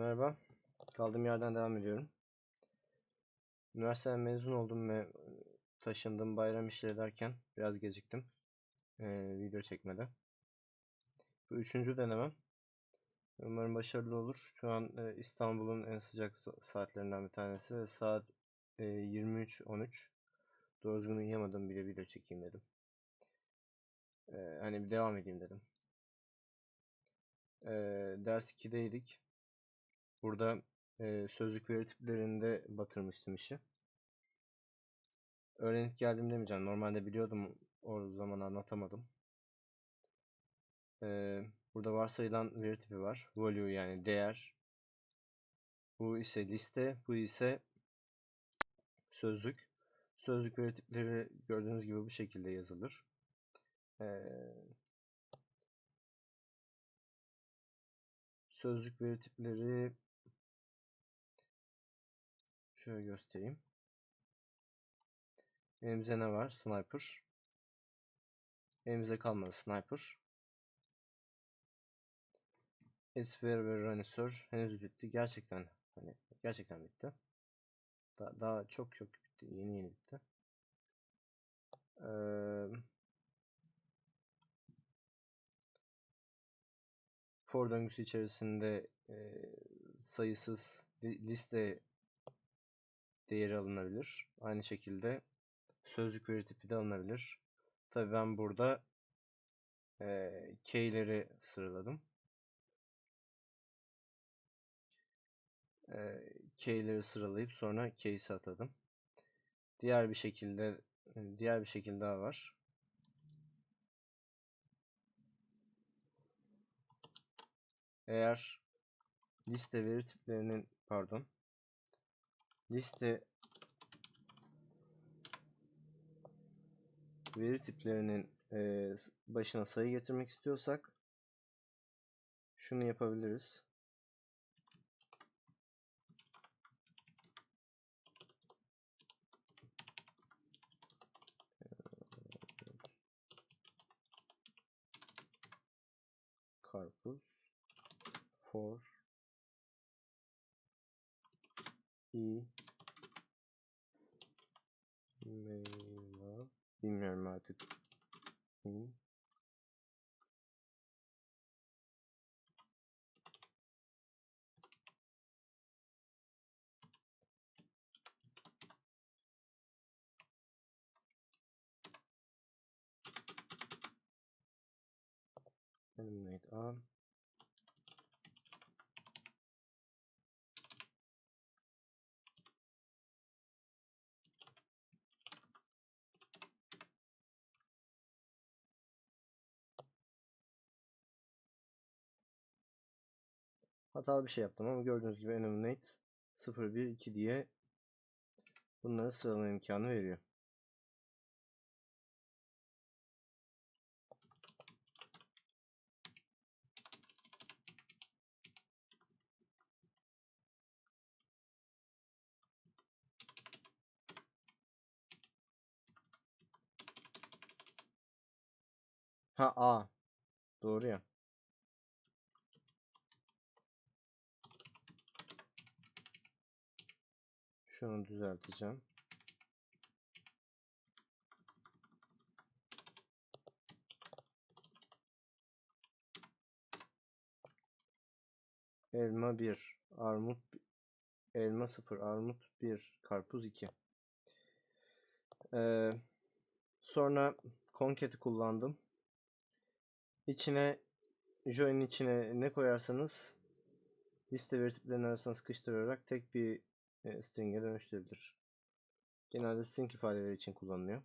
Merhaba. Kaldığım yerden devam ediyorum. Üniversiteden mezun oldum ve taşındım bayram işleri derken biraz geciktim. Ee, video çekmede. Bu üçüncü denemem. Umarım başarılı olur. Şu an e, İstanbul'un en sıcak sa- saatlerinden bir tanesi ve saat e, 23.13. Doğru düzgün uyuyamadım bile video çekeyim dedim. Ee, hani bir devam edeyim dedim. Ee, ders 2'deydik. Burada e, sözlük veri tiplerinde batırmıştım işi. Öğrenip geldim demeyeceğim. Normalde biliyordum. O zaman anlatamadım. Ee, burada varsayılan veri tipi var. Value yani değer. Bu ise liste. Bu ise sözlük. Sözlük veri tipleri gördüğünüz gibi bu şekilde yazılır. Ee, sözlük veri tipleri şöyle göstereyim. Elimizde ne var? Sniper. Elimizde kalmadı Sniper. Esper ve Ranisör henüz bitti. Gerçekten hani gerçekten bitti. Daha, daha çok çok bitti. Yeni yeni bitti. Ee, for döngüsü içerisinde e, sayısız li- liste değeri alınabilir. Aynı şekilde sözlük veri tipi de alınabilir. Tabii ben burada e, key'leri sıraladım. E, key'leri sıralayıp sonra case'e atadım. Diğer bir şekilde diğer bir şekilde daha var. Eğer liste veri tiplerinin pardon liste veri tiplerinin e, başına sayı getirmek istiyorsak şunu yapabiliriz. Karpuz for i meyve bilmiyorum artık in eliminate hatalı bir şey yaptım ama gördüğünüz gibi eliminate 0 1 2 diye bunları sıralama imkanı veriyor. Ha A. Doğru ya. Şunu düzelteceğim. Elma 1, armut elma 0, armut 1, karpuz 2. Ee, sonra concat'i kullandım. İçine join'in içine ne koyarsanız liste veri tiplerinin arasına sıkıştırarak tek bir e, string'e dönüştürülür. Genelde string ifadeleri için kullanılıyor.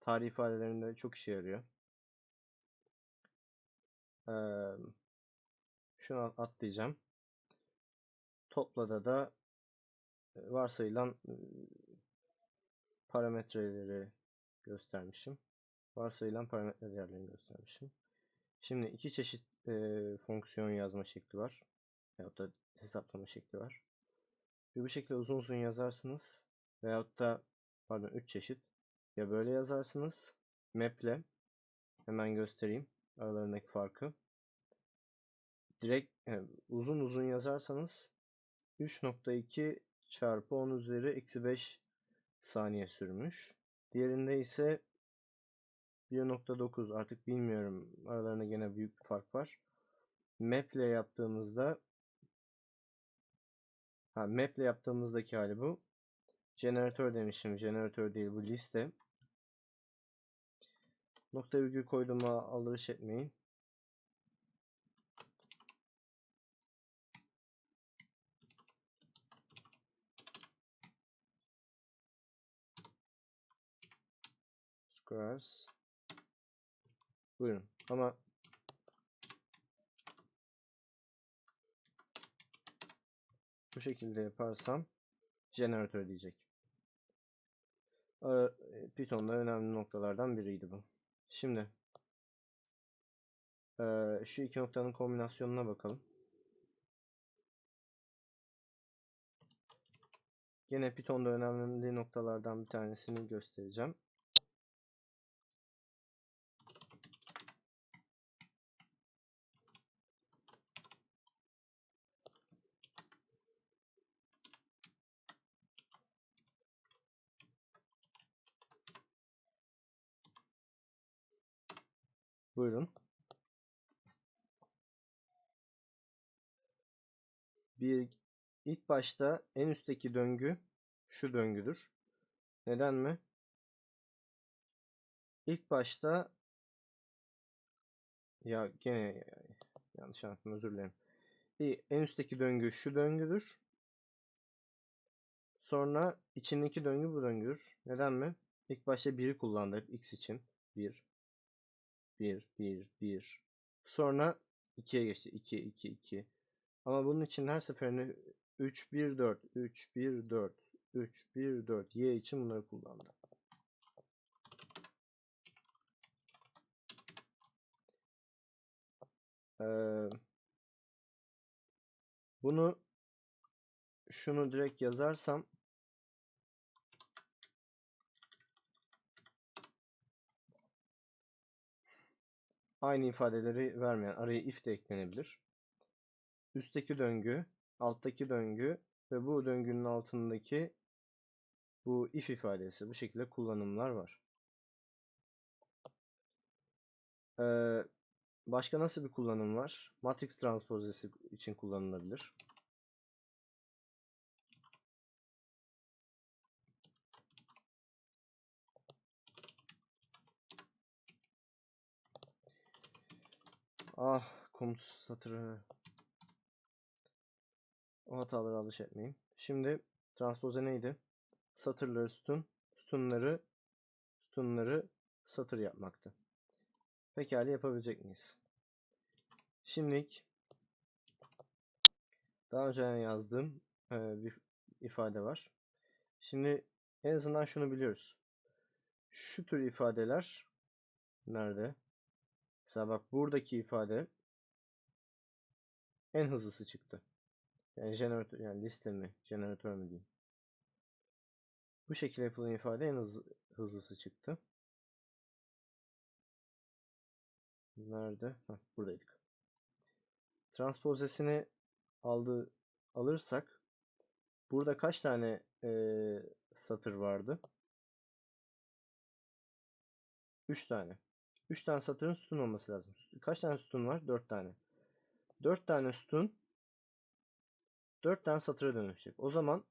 Tarih ifadelerinde çok işe yarıyor. Ee, şunu at- atlayacağım. Toplada da e, varsayılan e, parametreleri göstermişim. Varsayılan parametre değerlerini göstermişim. Şimdi iki çeşit e, fonksiyon yazma şekli var. Veyahut da hesaplama şekli var. Bir bu şekilde uzun uzun yazarsınız. Veyahut da pardon 3 çeşit. Ya böyle yazarsınız. Map'le hemen göstereyim aralarındaki farkı. Direkt e, uzun uzun yazarsanız 3.2 çarpı 10 üzeri eksi 5 saniye sürmüş. Diğerinde ise 1.9 artık bilmiyorum. Aralarında gene büyük bir fark var. Map ile yaptığımızda ha, map ile yaptığımızdaki hali bu. Jeneratör demişim. Jeneratör değil bu liste. Nokta virgül koyduğuma aldırış etmeyin. Squares. Buyurun. Ama bu şekilde yaparsam jeneratör diyecek. Ara- Python'da önemli noktalardan biriydi bu. Şimdi eee, şu iki noktanın kombinasyonuna bakalım. Gene Python'da önemli noktalardan bir tanesini göstereceğim. Buyurun. Bir ilk başta en üstteki döngü şu döngüdür. Neden mi? İlk başta ya gene yanlış anlattım özür dilerim. Bir, en üstteki döngü şu döngüdür. Sonra içindeki döngü bu döngüdür. Neden mi? İlk başta 1'i kullandık x için. 1 1 1 1 Sonra 2'ye geçti. 2 2 2. Ama bunun için her seferinde 3 1 4 3 1 4 3 1 4 y için bunları kullandı. Ee, bunu şunu direkt yazarsam aynı ifadeleri vermeyen araya if de eklenebilir. Üstteki döngü, alttaki döngü ve bu döngünün altındaki bu if ifadesi. Bu şekilde kullanımlar var. Ee, başka nasıl bir kullanım var? Matrix transpozesi için kullanılabilir. Ah komut satırı. O hatalara alış etmeyin. Şimdi transpoze neydi? Satırları sütun, sütunları sütunları satır yapmaktı. Pekala yapabilecek miyiz? Şimdilik daha önce yazdığım e, bir ifade var. Şimdi en azından şunu biliyoruz. Şu tür ifadeler nerede? Mesela bak buradaki ifade en hızlısı çıktı. Yani jeneratör yani liste mi, jeneratör mü diyeyim. Bu şekilde yapılan ifade en hızlı, hızlısı çıktı. Nerede? Heh, buradaydık. Transpozesini aldı alırsak burada kaç tane e, satır vardı? 3 tane. 3 tane satırın sütun olması lazım. Kaç tane sütun var? 4 tane. 4 tane sütun 4 tane satıra dönüşecek. O zaman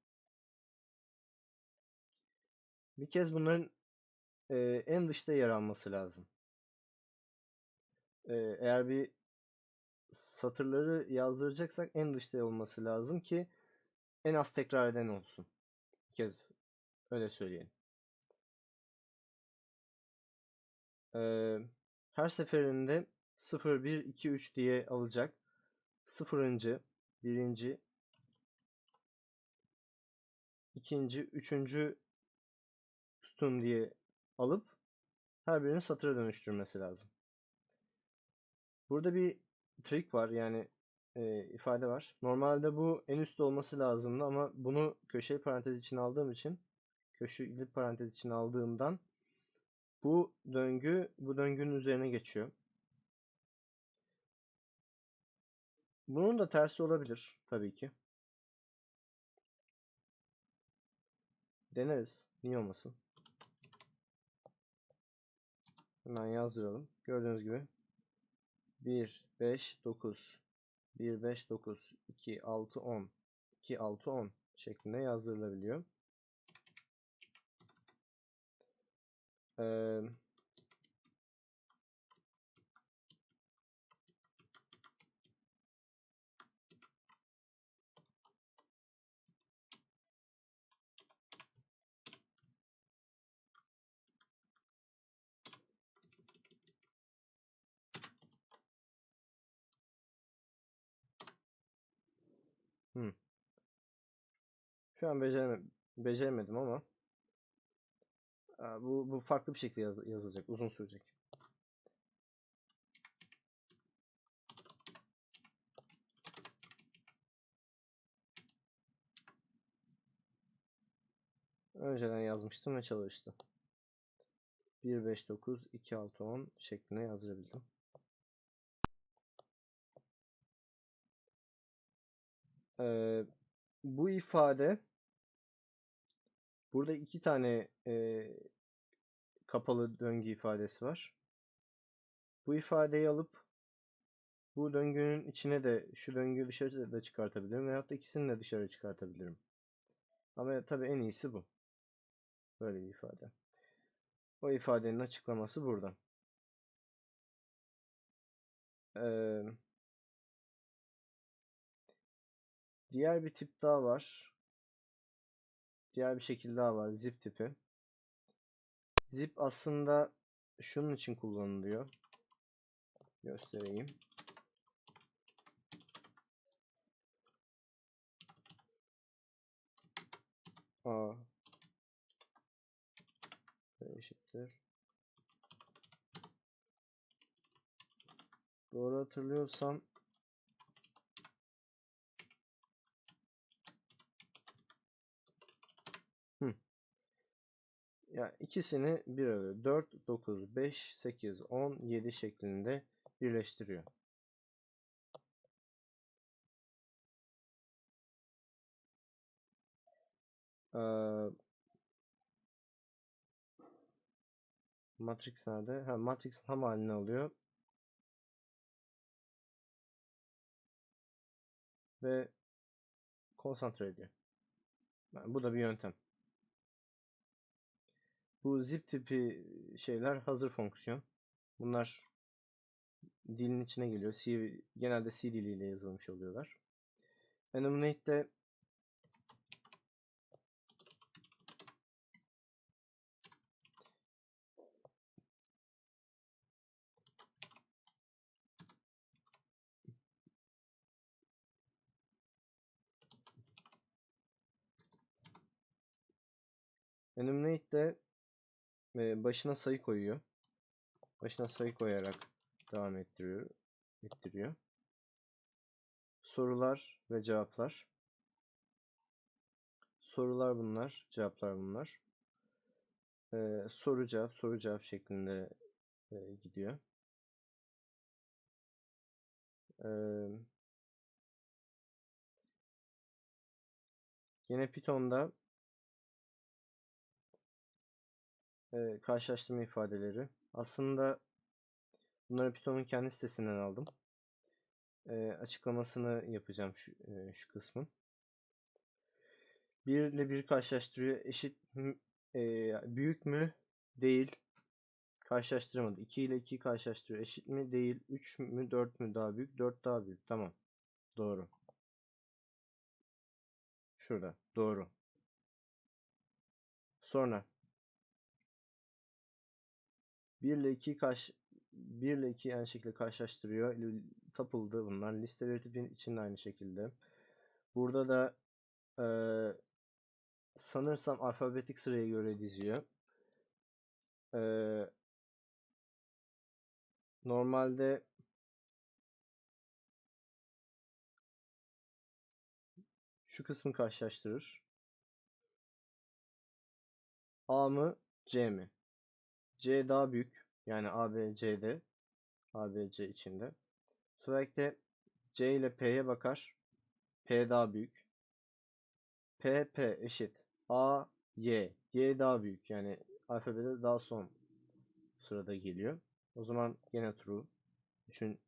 bir kez bunların e, en dışta yer alması lazım. E, eğer bir satırları yazdıracaksak en dışta olması lazım ki en az tekrar eden olsun. Bir kez öyle söyleyelim. Ee, her seferinde 0, 1, 2, 3 diye alacak. Sıfırıncı, birinci, ikinci, üçüncü sütun diye alıp her birini satıra dönüştürmesi lazım. Burada bir trik var yani e, ifade var. Normalde bu en üstte olması lazımdı ama bunu köşeli parantez için aldığım için köşeli parantez için aldığımdan bu döngü bu döngünün üzerine geçiyor. Bunun da tersi olabilir tabii ki. Deneriz. Niye olmasın? Hemen yazdıralım. Gördüğünüz gibi 1 5 9 1 5 9 2 6 10 2 6 10 şeklinde yazdırılabiliyor. Hmm. Şu an becereme beceremedim ama bu bu farklı bir şekilde yaz yazılacak. Uzun sürecek. Önceden yazmıştım ve çalıştı. 1 5 9 2 6 10 şeklinde yazdırabildim. Ee, bu ifade burada iki tane e, kapalı döngü ifadesi var. Bu ifadeyi alıp bu döngünün içine de şu döngüyü dışarı da çıkartabilirim veyahut da ikisini de dışarı çıkartabilirim. Ama tabii en iyisi bu. Böyle bir ifade. O ifadenin açıklaması burada. Ee, diğer bir tip daha var. Diğer bir şekil daha var. Zip tipi. Zip aslında şunun için kullanılıyor. Göstereyim. A eşittir. Doğru hatırlıyorsam Ya ikisini bir arada 4, 9, 5, 8, 10, 7 şeklinde birleştiriyor. Ee, Matrix nerede? Ha, Matrix'in ham halini alıyor. Ve konsantre ediyor. Yani bu da bir yöntem. Bu zip tipi şeyler hazır fonksiyon. Bunlar dilin içine geliyor. C, genelde C diliyle yazılmış oluyorlar. Enumerate Enumerate de e, başına sayı koyuyor. Başına sayı koyarak devam ettiriyor. ettiriyor. Sorular ve cevaplar. Sorular bunlar, cevaplar bunlar. Ee, soru cevap, soru cevap şeklinde e, gidiyor. Ee, yine Python'da e, karşılaştırma ifadeleri. Aslında bunları Python'un kendi sitesinden aldım. E, açıklamasını yapacağım şu, e, şu kısmın. 1 ile 1 karşılaştırıyor. Eşit e, büyük mü? Değil. Karşılaştıramadı. 2 ile 2 karşılaştırıyor. Eşit mi? Değil. 3 mü? 4 mü daha büyük? 4 daha büyük. Tamam. Doğru. Şurada. Doğru. Sonra 1 ile 2 karşı 1 ile 2 aynı şekilde karşılaştırıyor. Tapıldı bunlar. Listeleri tipin içinde aynı şekilde. Burada da e, sanırsam alfabetik sıraya göre diziyor. E, normalde şu kısmı karşılaştırır. A mı C mi? C daha büyük. Yani A, B, C'de. A, B, C içinde. Sürekli C ile P'ye bakar. P daha büyük. P, P eşit. A, Y. Y daha büyük. Yani alfabede daha son sırada geliyor. O zaman gene true. Üçün,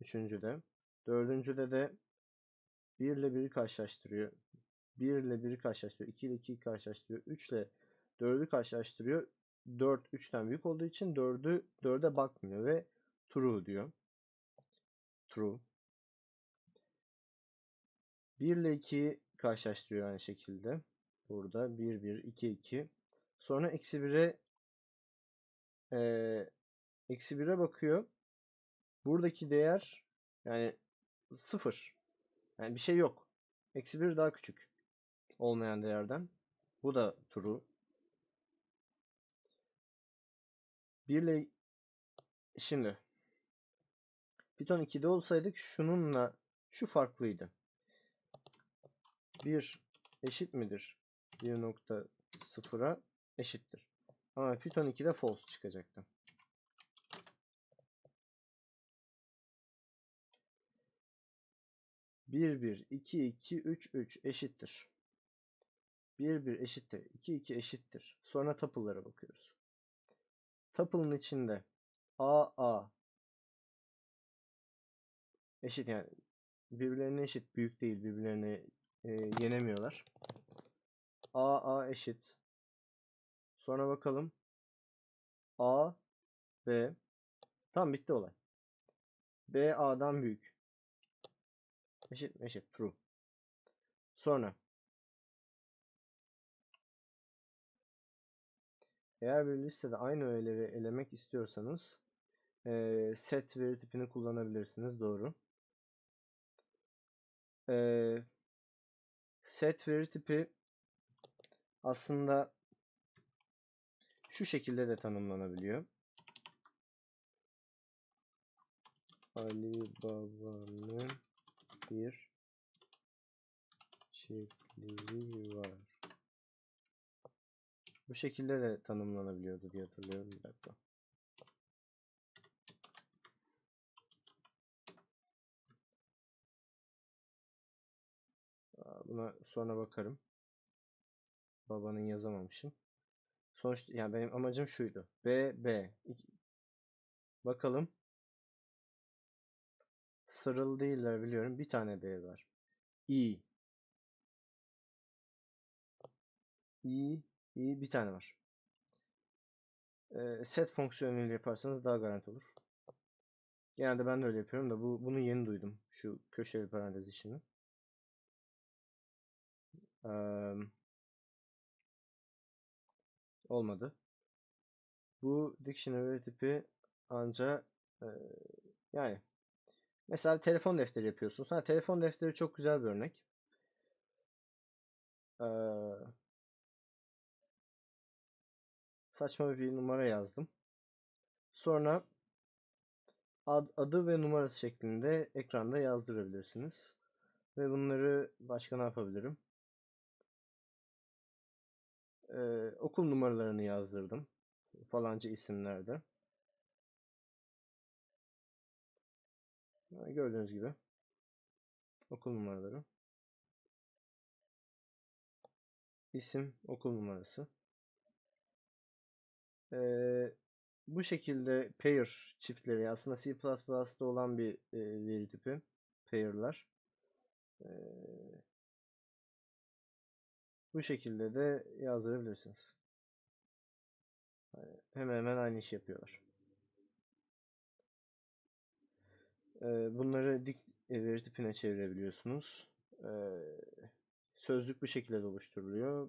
üçüncüde. Dördüncüde de 1 ile 1'i karşılaştırıyor. 1 ile 1'i karşılaştırıyor. 2 ile 2'yi karşılaştırıyor. 3 ile 4'ü karşılaştırıyor. 4 3'ten büyük olduğu için 4'ü 4'e bakmıyor ve true diyor. True. 1 ile 2'yi karşılaştırıyor aynı şekilde. Burada 1 1 2 2. Sonra eksi 1'e eee eksi 1'e bakıyor. Buradaki değer yani 0. Yani bir şey yok. Eksi 1 daha küçük. Olmayan değerden. Bu da true. 1 ile şimdi Python 2'de olsaydık şununla şu farklıydı. 1 eşit midir? 1.0'a eşittir. Ama Python 2'de false çıkacaktı. Bir bir, iki iki, üç üç eşittir. Bir bir eşittir, iki iki eşittir. Sonra tuple'lara bakıyoruz. Tuple'ın içinde a a eşit yani birbirlerine eşit büyük değil birbirlerini e, yenemiyorlar. a a eşit. Sonra bakalım. a b tam bitti olay. b a'dan büyük. Eşit eşit true. Sonra eğer bir listede aynı öğeleri elemek istiyorsanız eee, set veri tipini kullanabilirsiniz. Doğru. Eee, set veri tipi aslında şu şekilde de tanımlanabiliyor. Ali Baba'nın bir çiftliği var. Bu şekilde de tanımlanabiliyordu diye hatırlıyorum bir dakika. Buna sonra bakarım. Babanın yazamamışım. Sonuç yani benim amacım şuydu. B B Bakalım. Sırıl değiller biliyorum. Bir tane B var. I. I. I bir tane var. Ee, set fonksiyonuyla yaparsanız daha garanti olur. Genelde ben de öyle yapıyorum da bu bunu yeni duydum. Şu köşeli parantez işini. Eee, olmadı. Bu dictionary tipi anca eee, yani mesela telefon defteri yapıyorsunuz. Ha, telefon defteri çok güzel bir örnek. Eee, saçma bir numara yazdım. Sonra ad- adı ve numarası şeklinde ekranda yazdırabilirsiniz. Ve bunları başka ne yapabilirim? Eee, okul numaralarını yazdırdım. Falanca isimlerde. Gördüğünüz gibi. Okul numaraları. İsim, okul numarası. Eee, bu şekilde pair çiftleri aslında C++'da olan bir e, veri tipi. Pair'lar. Eee, bu şekilde de yazdırabilirsiniz. Hemen hemen aynı işi yapıyorlar. Bunları dik e, veri tipine çevirebiliyorsunuz. Sözlük bu şekilde de oluşturuluyor.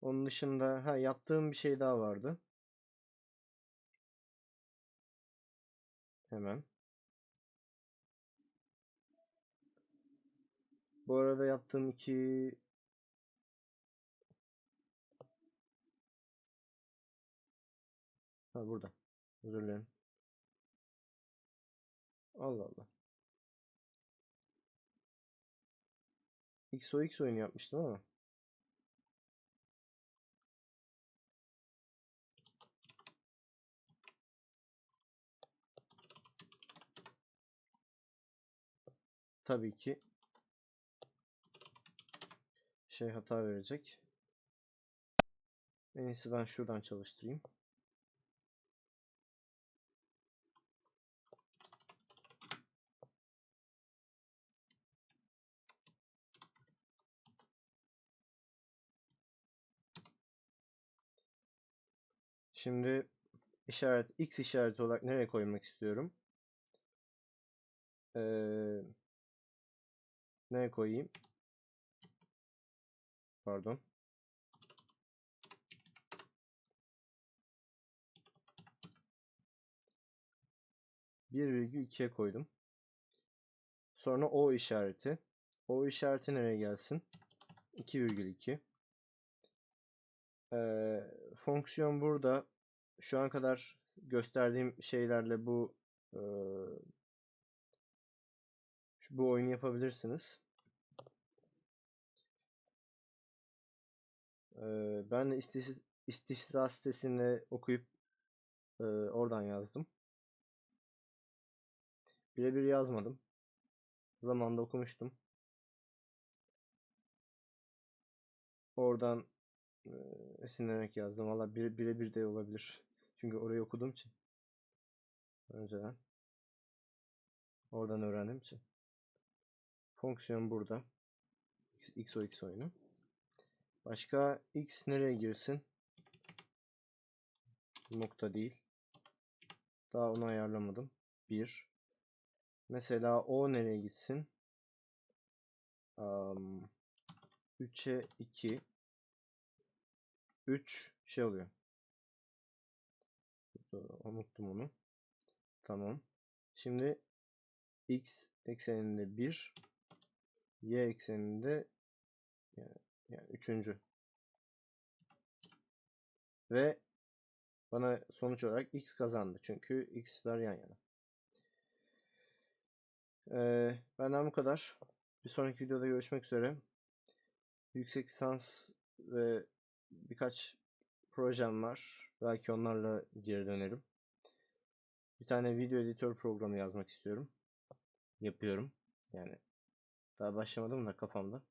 Onun dışında ha yaptığım bir şey daha vardı. Hemen. Bu arada yaptığım iki ha burada. Özür dilerim. Allah Allah. XOX oyunu yapmıştım ama. Tabii ki şey hata verecek. En iyisi ben şuradan çalıştırayım. Şimdi işaret x işareti olarak nereye koymak istiyorum? Ee, nereye koyayım? Pardon. Bir virgül ikiye koydum. Sonra o işareti. O işareti nereye gelsin? 2,2. Ee, fonksiyon burada. Şu an kadar gösterdiğim şeylerle bu e, şu- bu oyunu yapabilirsiniz. Ee, ben de istihza sitesinde okuyup e, oradan yazdım. Birebir yazmadım. Zamanında okumuştum. Oradan e, esinlenerek yazdım. Valla bire, birebir de olabilir. Çünkü orayı okuduğum için. Önceden. Oradan öğrendiğim için. Fonksiyon burada. X, XO X oyunu. Başka X nereye girsin? Nokta değil. Daha onu ayarlamadım. 1. Mesela O nereye gitsin? Um, 3'e 2. 3 şey oluyor. Unuttum onu. Tamam. Şimdi x ekseninde 1 y ekseninde yani, yani üçüncü ve bana sonuç olarak x kazandı. Çünkü x'ler yan yana. Ee, benden bu kadar. Bir sonraki videoda görüşmek üzere. Yüksek lisans ve birkaç projem var. Belki onlarla geri dönerim. Bir tane video editör programı yazmak istiyorum. Yapıyorum. Yani daha başlamadım da kafamda.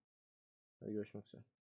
Hadi görüşmek üzere.